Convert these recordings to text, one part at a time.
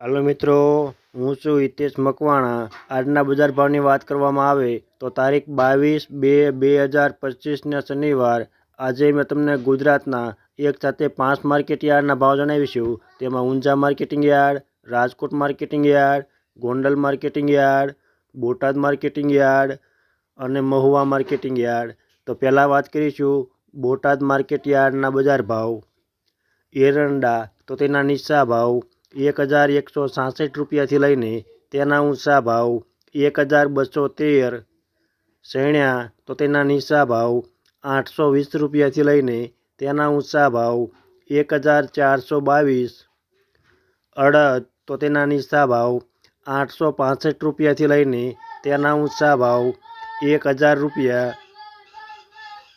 હાલો મિત્રો, હું છું હિતેશ મકવાણા. આજના બજાર ભાવની વાત કરવામાં આવે તો તારીખ બાવીસ બે બે હજાર પચીસના શનિવાર. આજે મેં તમને ગુજરાતના એક સાથે પાંચ માર્કેટ યાર્ડના ભાવ જણાવીશું. તેમાં Unjha marketing yard, Rajkot marketing yard, Gondal marketing yard, Botad marketing yard અને મહુવા માર્કેટિંગ યાર્ડ. તો પહેલાં વાત કરીશું બોટાદ માર્કેટ યાર્ડના બજાર ભાવ. એરંડા, તો તેના નીચા ભાવ. એક હજાર એકસો સાસઠ રૂપિયાથી લઈને તેના ઊંચા ભાવ એક હજાર બસો તેર. શેણ્યા તો તેના નીચા ભાવ આઠસો વીસ રૂપિયાથી લઈને તેના ઊંચા ભાવ એક હજાર ચારસો બાવીસ. અડદ તો તેના નીચા ભાવ આઠસો પાસઠ રૂપિયાથી લઈને તેના ઊંચા ભાવ એક હજાર રૂપિયા.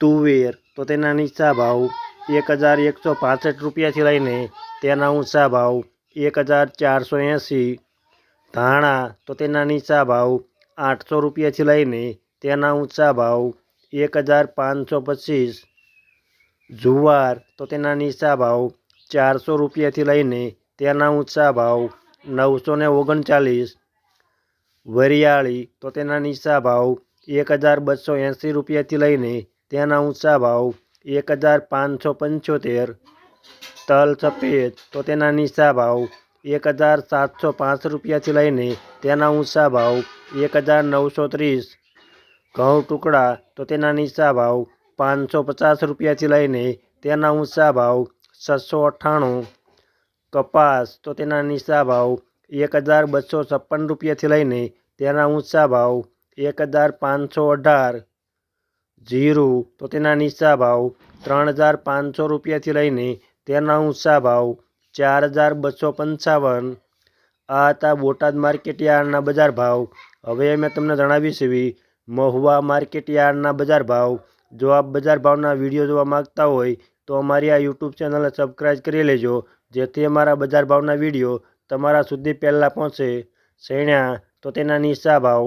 તુવેર તો તેના નીચા ભાવ એક હજાર એકસો પાસઠ રૂપિયાથી લઈને તેના ઊંચા ભાવ એક હજાર ચારસો એંસી. ધાણા તો તેના નીચા ભાવ આઠસો રૂપિયાથી લઈને તેના ઊંચા ભાવ એક હજાર પાંચસો પચીસ. જુવાર તો તેના નીચા ભાવ ચારસો રૂપિયાથી લઈને તેના ઊંચા ભાવ નવસો ને ઓગણચાલીસ. વરિયાળી તો તેના નીચા ભાવ એક હજાર બસો એંસી રૂપિયાથી લઈને તેના ઊંચા ભાવ એક હજાર પાંચસો પંચોતેર. તલ સફેદ, તો તેના નીચા ભાવ એક હજાર સાતસો પાંચ રૂપિયાથી લઈને તેના ઊંચા ભાવ એક હજાર નવસો ત્રીસ. ઘઉં ટુકડા, તો તેના નીચા ભાવ પાંચસો પચાસ રૂપિયાથી લઈને તેના ઊંચા ભાવ છસો અઠ્ઠાણું. કપાસ, તો તેના નીચા ભાવ એક હજાર બસો છપ્પન રૂપિયાથી લઈને તેના ઊંચા ભાવ એક હજાર પાંચસો અઢાર. જીરું, તો તેના નીચા ભાવ ત્રણ હજાર પાંચસો રૂપિયાથી લઈને તેના ઊંચા ભાવ ચાર હજાર બસો પંચાવન. આ હતા બોટાદ માર્કેટ યાર્ડના બજાર ભાવ. હવે મેં તમને જણાવીશ એવી મહુવા માર્કેટ યાર્ડના બજાર ભાવ. જો આપ બજાર ભાવના વીડિયો જોવા માગતા હોય તો અમારી આ યુટ્યુબ ચેનલને સબસ્ક્રાઈબ કરી લેજો, જેથી અમારા બજાર ભાવના વીડિયો તમારા સુધી પહેલાં પહોંચે. શેણ્યા, તો તેના નીચા ભાવ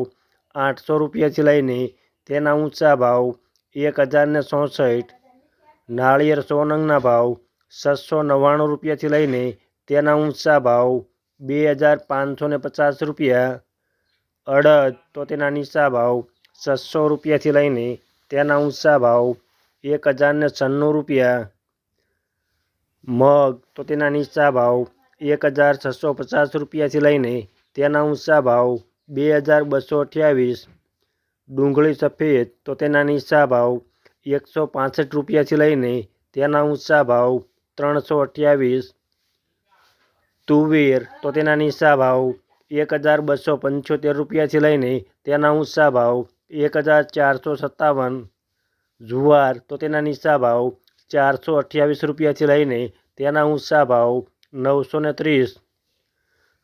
આઠસો રૂપિયાથી લઈને તેના ઊંચા ભાવ એક હજારને ચોસઠ. નાળિયેર સો નંગના ભાવ છસો નવ્વાણું રૂપિયાથી લઈને તેના ઊંચા ભાવ બે હજાર પાંચસો ને પચાસ રૂપિયા. અડદ તો તેના નીચા ભાવ છસો રૂપિયાથી લઈને તેના ઊંચા ભાવ એક હજારને છન્નું રૂપિયા. મગ તો તેના નીચા ભાવ એક હજાર છસો પચાસ રૂપિયાથી લઈને તેના ઊંચા ભાવ બે હજાર બસો અઠ્યાવીસ. ડુંગળી સફેદ તો તેના નીચા ભાવ એકસો પાસઠ રૂપિયાથી લઈને તેના ઊંચા ભાવ ત્રણસો અઠ્યાવીસ. તુવેર, તો તેના નીચા ભાવ એક હજાર બસો પંચોતેર રૂપિયાથી લઈને તેના ઊંચા ભાવ એક હજાર ચારસો સત્તાવન. જુવાર, તો તેના નીચા ભાવ ચારસો અઠ્યાવીસ રૂપિયાથી લઈને તેના ઊંચા ભાવ નવસો ને ત્રીસ.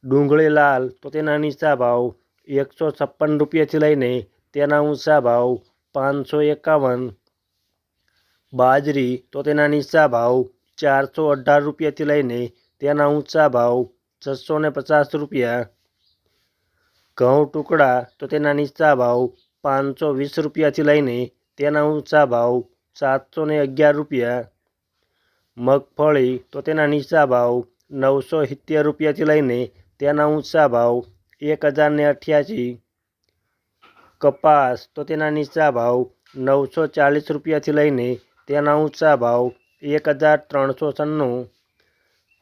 ડુંગળી લાલ, તો તેના નીચા ભાવ એકસો છપ્પન રૂપિયાથી લઈને તેના ઊંચા ભાવ પાંચસો એકાવન. બાજરી, તો તેના નીચા ભાવ ચારસો અઢાર રૂપિયાથી લઈને તેના ઊંચા ભાવ છસો ને પચાસ રૂપિયા. ઘઉં ટુકડા તો તેના નીચા ભાવ પાંચસો વીસ રૂપિયાથી લઈને તેના ઊંચા ભાવ સાતસો ને અગિયાર રૂપિયા. મગફળી તો તેના નીચા ભાવ નવસો સિત્તેર રૂપિયાથી લઈને તેના ઊંચા ભાવ એક હજાર ને અઠ્યાસી. કપાસ તો તેના નીચા ભાવ નવસો ચાલીસ રૂપિયાથી લઈને તેના ઊંચા ભાવ એક હજાર ત્રણસો સન્નું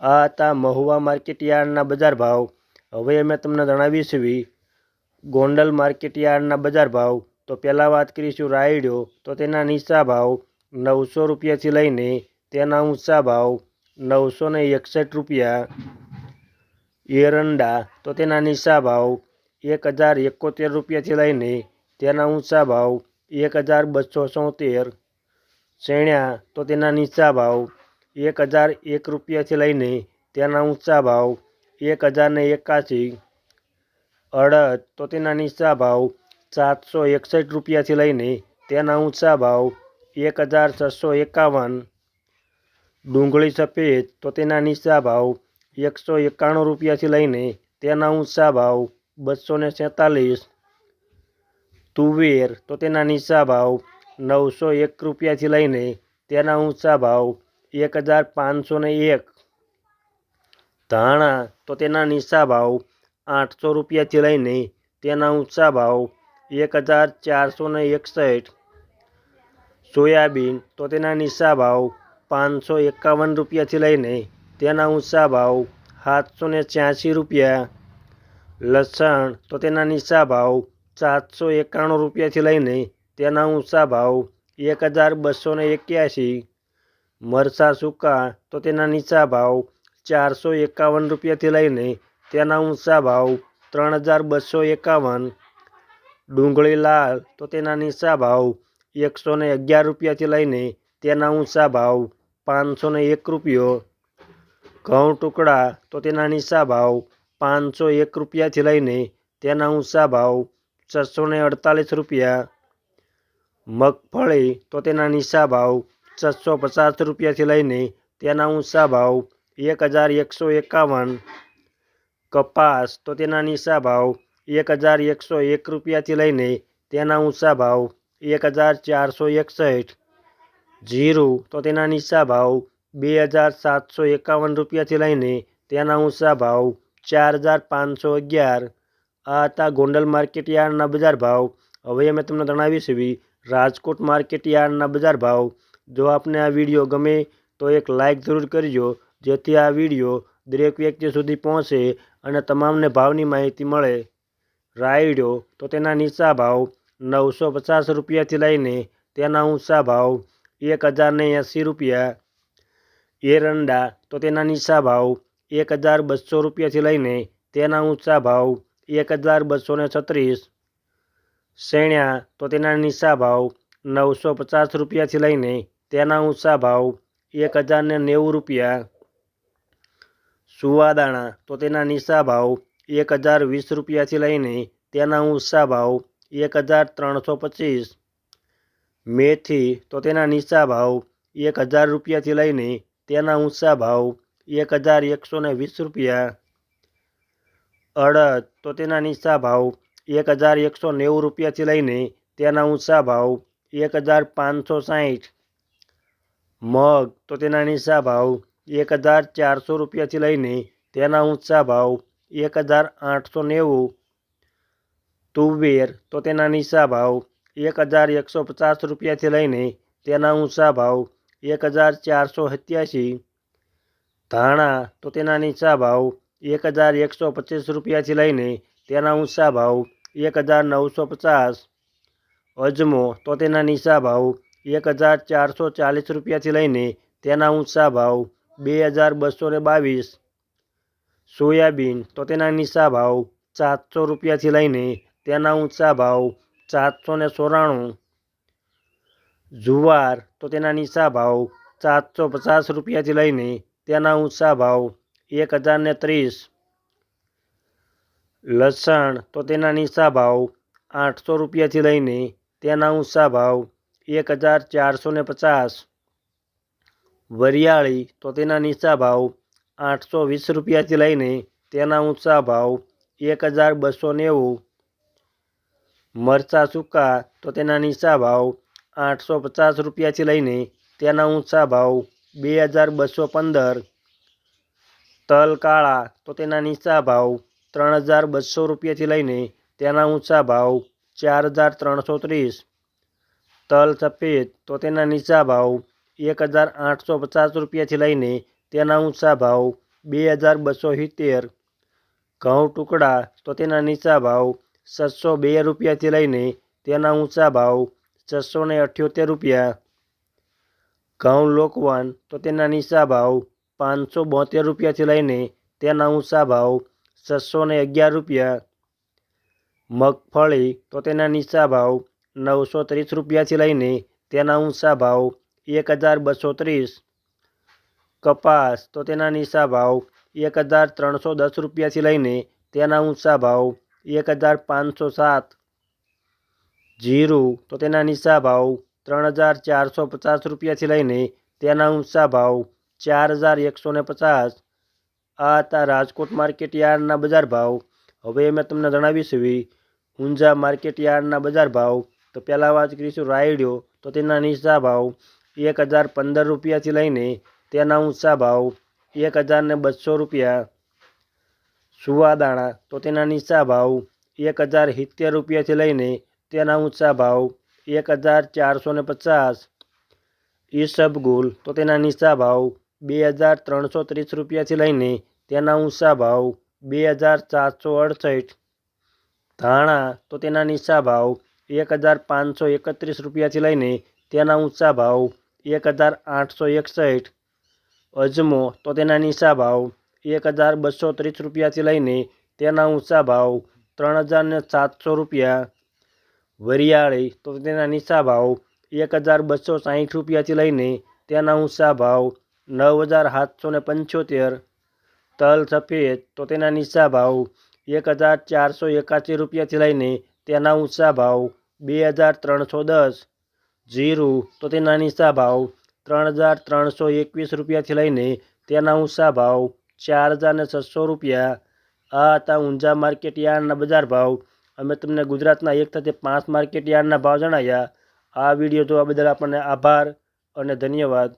આ હતા મહુવા માર્કેટ યાર્ડના બજાર ભાવ. હવે અમે તમને જણાવી એવી ગોંડલ માર્કેટ યાર્ડના બજાર ભાવ. તો પહેલાં વાત કરીશું રાયડો. તો તેના નીચા ભાવ નવસો રૂપિયાથી લઈને તેના ઊંચા ભાવ નવસો ને એકસઠ રૂપિયા. એરંડા. તો તેના નીચા ભાવ એક હજાર એકોતેર રૂપિયાથી લઈને તેના ઊંચા ભાવ એક હજાર બસો ચોતેર શેણ્યા તો તેના નીચા ભાવ એક હજાર એક રૂપિયાથી લઈને તેના ઊંચા ભાવ એક હજારને એકાસી અડદ તો તેના નીચા ભાવ સાતસો એકસઠ રૂપિયાથી લઈને તેના ઊંચા ભાવ એક હજાર છસો એકાવન. ડુંગળી સફેદ તો તેના નીચા ભાવ એકસો એકાણું રૂપિયાથી લઈને તેના ઊંચા ભાવ બસો ને સેતાલીસ તુવેર તો તેના નીચા ભાવ નવસો એક રૂપિયાથી લઈને તેના ઊંચા ભાવ એક હજાર પાંચસો ને એક. ધાણા તો તેના નીચા ભાવ આઠસો રૂપિયાથી લઈને તેના ઊંચા ભાવ એક હજાર ચારસો ને એકસઠ. સોયાબીન તો તેના નીચા ભાવ પાંચસો એકાવન રૂપિયાથી લઈને તેના ઊંચા ભાવ સાતસો ને છ્યાસી રૂપિયા. લસણ તો તેના નીચા ભાવ સાતસો એકાણું રૂપિયાથી લઈને તેના ઊંચા ભાવ એક હજાર બસો ને એક્યાસી. મરચાં સૂકા તો તેના નીચા ભાવ ચારસો એકાવન રૂપિયાથી લઈને તેના ઊંચા ભાવ ત્રણ હજાર બસો એકાવન. ડુંગળી લાલ તો તેના નીચા ભાવ એકસો ને અગિયાર રૂપિયાથી લઈને તેના ઊંચા ભાવ પાંચસો ને એક રૂપિયો. ઘઉં ટુકડા તો તેના નીચા ભાવ પાંચસો એક રૂપિયાથી લઈને તેના ઊંચા ભાવ છસો ને અડતાલીસ રૂપિયા. મગફળી તો તેના નીચા ભાવ? છસો પચાસ રૂપિયાથી લઈને તેના ઊંચા ભાવ એક હજાર એકસો એકાવન. કપાસ તો તેના નીચા ભાવ? એક હજાર એકસો એક રૂપિયાથી લઈને તેના ઊંચા ભાવ એક હજાર ચારસો એકસઠ. જીરું તો તેના નીચા ભાવ? બે હજાર સાતસો એકાવન રૂપિયાથી લઈને તેના ઊંચા ભાવ ચાર હજાર પાંચસો અગિયાર. આ હતા ગોંડલ માર્કેટ યાર્ડના બજાર ભાવ. હવે અમે તમને જણાવીશું રાજકોટ માર્કેટ યાર્ડના બજાર ભાવ. જો આપને આ વીડિયો ગમે, તો એક લાઇક જરૂર કરજો, જેથી આ વીડિયો દરેક વ્યક્તિ સુધી પહોંચે અને તમામને ભાવની માહિતી મળે. રાયડો, તો તેના નીચા ભાવ નવસો પચાસ રૂપિયાથી લઈને તેના ઊંચા ભાવ એક હજારને એંસી રૂપિયા. એરંડા, તો તેના નીચા ભાવ એક હજાર બસો રૂપિયાથી લઈને તેના ઊંચા ભાવ એક હજાર બસો છત્રીસ. શેણ્યા તો તેના નીચા ભાવ નવસો પચાસ રૂપિયાથી લઈને તેના ઊંચા ભાવ એક હજારને નેવું રૂપિયા. સુવાદાણા તો તેના નીચા ભાવ એક હજાર વીસ રૂપિયાથી લઈને તેના ઊંચા ભાવ એક હજાર ત્રણસો પચીસ. મેથી તો તેના નીચા ભાવ એક હજાર રૂપિયાથી લઈને તેના ઊંચા ભાવ એક હજાર એકસો વીસ રૂપિયા. અડદ તો તેના નીચા ભાવ એક હજાર એકસો નેવું રૂપિયાથી લઈને તેના ઊંચા ભાવ એક હજાર પાંચસો સાઠ મગ તો તેના નીચા ભાવ એક હજાર ચારસો રૂપિયાથી લઈને તેના ઊંચા ભાવ એક હજાર આઠસો નેવું. તુવેર તો તેના નીચા ભાવ એક હજાર એકસો પચાસ રૂપિયાથી લઈને તેના ઊંચા ભાવ એક હજાર ચારસો સત્યાસી. ધાણા તો તેના નીચા ભાવ એક હજાર એકસો પચીસ રૂપિયાથી લઈને તેના ઊંચા ભાવ એક હજાર નવસો પચાસ. અજમો તો તેના નીચા ભાવ એક હજાર ચારસો ચાલીસ રૂપિયાથી લઈને તેના ઊંચા ભાવ બે હજાર બસો ને બાવીસ. સોયાબીન તો તેના નીચા ભાવ સાતસો રૂપિયાથી લઈને તેના ઊંચા ભાવ સાતસો ને ચોરાણું. જુવાર તો તેના નીચા ભાવ સાતસો પચાસ રૂપિયાથી લઈને તેના ઊંચા ભાવ એક હજાર ત્રીસ. લસણ તો તેના નીચા ભાવ આઠસો રૂપિયાથી લઈને તેના ઊંચા ભાવ એક હજાર ચારસો ને પચાસ. વરિયાળી તો તેના નીચા ભાવ આઠસો વીસ રૂપિયાથી લઈને તેના ઊંચા ભાવ એક હજાર બસો નેવું. મરચાં સૂકા તો તેના નીચા ભાવ આઠસો પચાસ રૂપિયાથી લઈને તેના ઊંચા ભાવ બે હજાર બસો પંદર. તલ કાળા તો તેના નીચા ભાવ ત્રણ હજાર બસો રૂપિયાથી લઈને તેના ઊંચા ભાવ ચાર હજાર ત્રણસો ત્રીસ. તલ સફેદ તો તેના નીચા ભાવ એક હજાર આઠસો પચાસ રૂપિયાથી લઈને તેના ઊંચા ભાવ બે હજાર બસો સિત્તેર. ઘઉં ટુકડા તો તેના નીચા ભાવ છસો બે રૂપિયાથી લઈને તેના ઊંચા ભાવ છસો ને અઠ્યોતેર રૂપિયા. ઘઉં લોકવાન તો તેના નીચા ભાવ પાંચસો બોતેર રૂપિયાથી લઈને તેના ઊંચા ભાવ છસો ને અગિયાર રૂપિયા. મગફળી તો તેના નીચા ભાવ નવસો ત્રીસ રૂપિયાથી લઈને તેના ઊંચા ભાવ એક હજાર બસો ત્રીસ. કપાસ તો તેના નીચા ભાવ એક હજાર ત્રણસો દસ રૂપિયાથી લઈને તેના ઊંચા ભાવ એક હજાર પાંચસો સાત. જીરું તો તેના નીચા ભાવ ત્રણ હજાર ચારસો પચાસ રૂપિયાથી લઈને તેના ઊંચા ભાવ ચાર હજાર એકસો ને પચાસ. આ હતા રાજકોટ માર્કેટ યાર્ડના બજાર ભાવ. હવે મેં તમને જણાવીશ એવી ઊંઝા માર્કેટ યાર્ડના બજાર ભાવ. તો પહેલાં વાત કરીશું રાયડ્યો તો તેના નીચા ભાવ એક હજાર પંદર રૂપિયાથી લઈને તેના ઊંચા ભાવ એક હજાર ને બસો રૂપિયા. સુવાદાણા, તો તેના નીચા ભાવ એક હજાર સિત્તેર રૂપિયાથી લઈને તેના ઊંચા ભાવ એક હજાર ચારસો ને પચાસ. ઈસબગુલ, તો તેના નીચા ભાવ બે હજાર ત્રણસો ત્રીસ રૂપિયાથી લઈને તેના ઊંચા ભાવ બે હજાર ચારસો અડસઠ. ધાણા તો તેના નીચા ભાવ એક હજાર પાંચસો એકત્રીસ રૂપિયાથી લઈને તેના ઊંચા ભાવ એક હજાર આઠસો એકસઠ. અજમો તો તેના નીચા ભાવ એક હજાર બસો ત્રીસ રૂપિયાથી લઈને તેના ઊંચા ભાવ ત્રણ હજાર સાતસો રૂપિયા. વરિયાળી તો તેના નીચા ભાવ એક હજાર બસો સાહીઠ રૂપિયાથી લઈને તેના ઊંચા ભાવ નવ હજાર સાતસો પંચોતેર. તલ સફેદ તો તેના નીચા ભાવ એક હજાર ચારસો એકાસી રૂપિયાથી લઈને તેના ઊંચા ભાવ બે હજાર ત્રણસો દસ. જીરું તો તેના નીચા ભાવ ત્રણ હજાર ત્રણસો એકવીસ રૂપિયાથી લઈને તેના ઊંચા ભાવ ચાર હજાર ને છસો રૂપિયા. આ હતા ઊંઝા માર્કેટ યાર્ડના બજાર ભાવ. અમે તમને ગુજરાતના એક સાથે પાંચ માર્કેટ યાર્ડના ભાવ જણાવ્યા આ વીડિયો જોવા બદલ આપણને આભાર અને ધન્યવાદ.